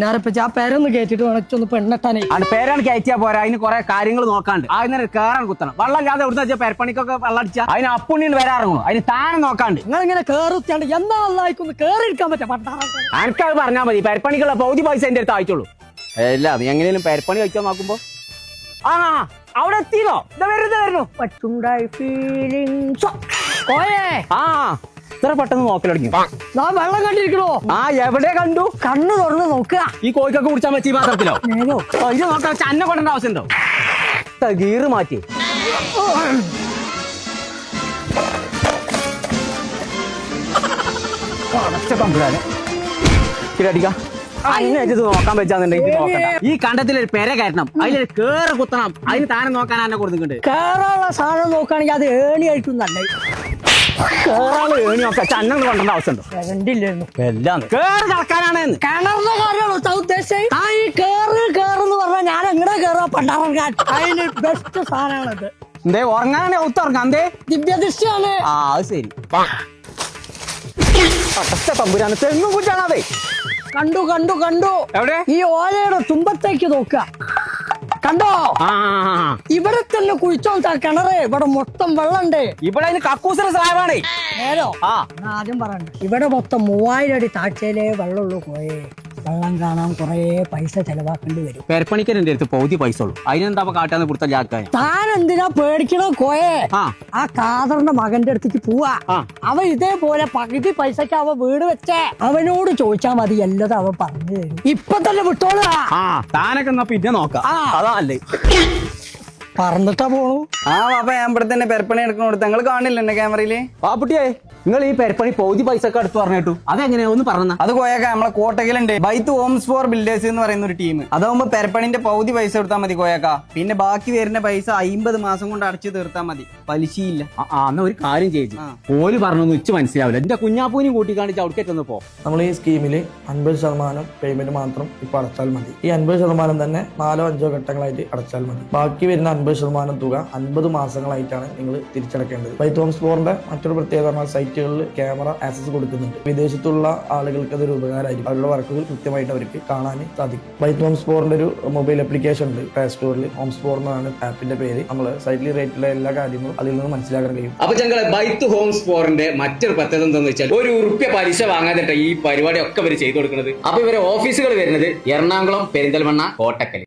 ഞാനിപ്പച്ച ആ പേരൊന്ന് കേട്ടിട്ട് വേണച്ചൊന്ന് പെണ്ണെട്ടാനേ. അവിടെ പേരാണ് കയറ്റിയാ പോരാ. അതിന് കുറെ കാര്യങ്ങൾ നോക്കാണ്ട്. അതിന് കുത്തണം. വെള്ളം ഇല്ലാതെ എവിടുന്ന് വെച്ചാൽ പെരപ്പണിക്കൊക്കെ വെള്ളം അടിച്ചാ? അതിന് അപ്പുണ്ണിന് വരാറുള്ളൂ അതിന് താനെ നോക്കാണ്ട്. നിങ്ങൾ ഇങ്ങനെ പറ്റാ? എനിക്കത് പറഞ്ഞാൽ മതി. പെരപ്പണിക്കുള്ള പൗതി പൈസ എന്റെ അടുത്ത് അയച്ചോളൂ അല്ല അത് എങ്ങനെയും പെരപ്പണി കഴിക്കാൻ നോക്കുമ്പോ? ആ അവിടെ എത്തിയോ ഇതാ വരുന്നു ആ. ഇത്ര പെട്ടെന്ന് നോക്കലടങ്ങി. ഞാൻ വെള്ളം കണ്ടിരിക്കണോ? ആ എവിടെ കണ്ടു? കണ്ണു തുറന്ന് നോക്കുക ഈ കോഴിക്കൊക്കെ കുടിച്ചാൽ പറ്റി പാത്രത്തിലോ? ഇത് നോക്കാൻ വെച്ചാൽ അന്നെ കൊണ്ടേണ്ട ആവശ്യമുണ്ടോ? ഇതാ ഗീറ് മാറ്റി. നോക്കാൻ. ഈ കണ്ടത്തിലൊരു പെര കയറ്റണം. അതിലൊരു കേറ് കുത്തണം. അതിന് താനെ നോക്കാൻ എന്നെ കൊടുത്തിട്ടുണ്ട്? കേറാനുള്ള സാധനം നോക്കുകയാണെങ്കിൽ അത് ഏണിയായിട്ടും നല്ല കേറാൾ ഏണി നോക്കാൻ ചന്നം കൊണ്ടേണ്ട ആവശ്യമുണ്ടോ? എല്ലാം കേറ് കളക്കാനാണ് എന്ന്. കിണറിന്റെ കാര്യമാണോ താ ഉദ്ദേശിച്ചത്. ആ ഈ കേറ് കേറെന്ന് പറഞ്ഞാൽ ഞാൻ എങ്ങനെ കേറാ പണ്ടാറക്കാൻ അതിന് ബെസ്റ്റ് സാധനമാണത്. എന്തേ ഉറങ്ങാനെ ഒത്തുറങ്ങാം എന്തേ? ദിവ്യദൃഷ്ടിയാണ്. ആ അത് ശരി. അടച്ച തമ്പുരാണ് തെങ്ങും കുറ്റാണതേ. കണ്ടു കണ്ടു കണ്ടു. എവിടെ? ഈ ഓലയുടെ തുമ്പത്തേക്ക് നോക്കുക. കണ്ടോ. ഇവിടെ തന്നെ കുഴിച്ചോട്ടാ കിണറ്. ഇവിടെ മൊത്തം വെള്ളമുണ്ട്. ഇവിടെ കക്കൂസിന് സ്ലാബാണേ നേരോ? ആദ്യം പറയണ്ട. ഇവിടെ മൊത്തം മൂവായിരം അടി താഴ്ചയിലേ വെള്ളമുള്ളൂ പോയേ വെള്ളം കാണാൻ കുറേ പൈസ ചെലവാക്കേണ്ടി വരും. പെരപ്പണിക്കരന്റെ അടുത്ത് പൗതി പൈസ ഉള്ളൂ? അതിനെന്താ കാട്ടാന്ന് കൊടുത്ത ജാക്കാൻ താൻ എന്തിനാ പേടിക്കണോ കോയെ? ആ. ആ കാതറിന്റെ മകന്റെ അടുത്തേക്ക് പോവാ. അവ അവൻ ഇതേപോലെ പകുതി പൈസക്ക് അവ വീട് വെച്ചേ. അവനോട് ചോദിച്ചാ മതി എല്ലതും അവൻ പറഞ്ഞു തരും. ഇപ്പൊ തന്നെ വിട്ടോളാ. ആ താനൊക്കെ എന്നാ പിന്നെ നോക്കാം. ആ. അതാണല്ലേ പറഞ്ഞിട്ടാ പോണു. ആ പാപ്പ ഞാൻ ഇവിടെ തന്നെ പെരപ്പണി എടുക്കണോടത്ത് നിങ്ങൾ കാണില്ല എന്റെ ക്യാമറയിൽ പാപ്പുട്ടിയെ നിങ്ങൾ ഈ പെരപ്പണി പൗതി പൈസ ഒക്കെ അടുത്ത് പറഞ്ഞു കേട്ടു. അതെങ്ങനെയാ ഒന്ന് പറഞ്ഞ അത് കോയക്ക നമ്മളെ കോട്ടകയിലുണ്ട് ബൈത്ത് ഹോംസ് ഫോർ ബിൽഡേഴ്സ് എന്ന് പറയുന്ന ഒരു ടീം അതാവുമ്പോ പെരപ്പണിന്റെ പൗതി പൈസ കൊടുത്താൽ മതി കോയക്ക. പിന്നെ ബാക്കി വരുന്ന പൈസ അമ്പത് മാസം കൊണ്ട് അടച്ചു തീർത്താൽ മതി. പലിശയില്ല. ആ എന്നാ ഒരു കാര്യം ചെയ്തു പോൽ പറഞ്ഞു പറഞ്ഞൊന്നും ഉച്ച മനസ്സിലാവില്ല. എന്റെ കുഞ്ഞാപ്പൂനും കൂട്ടി കാണിച്ച് ചെന്ന് പോ. നമ്മൾ ഈ സ്കീമിൽ അൻപത് ശതമാനം പേയ്മെന്റ് മാത്രം ഇപ്പൊ അടച്ചാൽ മതി. ഈ അൻപത് ശതമാനം തന്നെ നാലോ അഞ്ചോ ഘട്ടങ്ങളായിട്ട് അടച്ചാൽ മതി. ബാക്കി വരുന്ന അൻപത് ശതമാനം തുക അൻപത് മാസങ്ങളായിട്ടാണ് നിങ്ങൾ തിരിച്ചടക്കേണ്ടത്. ബൈത്ത് ഹോംസ് ഫോറിന്റെ മറ്റൊരു പ്രത്യേകത പറഞ്ഞാൽ സൈറ്റുകളിൽ ക്യാമറ ആക്സസ് കൊടുക്കുന്നുണ്ട്. വിദേശത്തുള്ള ആളുകൾക്ക് അതൊരു ഉപകാരമായിരിക്കും. അവരുടെ വർക്കുകൾ കൃത്യമായിട്ട് അവർക്ക് കാണാൻ സാധിക്കും. ബൈത്ത് ഹോം സ്പോറിന്റെ ഒരു മൊബൈൽ ആപ്ലിക്കേഷൻ ഉണ്ട്. പ്ലേ സ്റ്റോറിൽ ഹോം സ്പോർ എന്നാണ് ആപ്പിന്റെ പേര്. നമ്മൾ സൈറ്റിൽ റേറ്റുള്ള എല്ലാ കാര്യങ്ങളും അതിൽ നിന്ന് മനസ്സിലാക്കാൻ കഴിയും. അപ്പൊ ഞങ്ങൾ ബൈത്ത് ഹോം സ്പോറിന്റെ മറ്റൊരു പ്രത്യേകത എന്താണെന്ന് വെച്ചാൽ ഒരു ഉറുപ്പ്യ പലിശ വാങ്ങാതെ ഈ പരിപാടി ഒക്കെ ഇവർ ചെയ്തു കൊടുക്കുന്നത്. അപ്പൊ ഇവരെ ഓഫീസുകൾ വരുന്നത് എറണാകുളം പെരിന്തൽമണ്ണ കോട്ടക്കൽ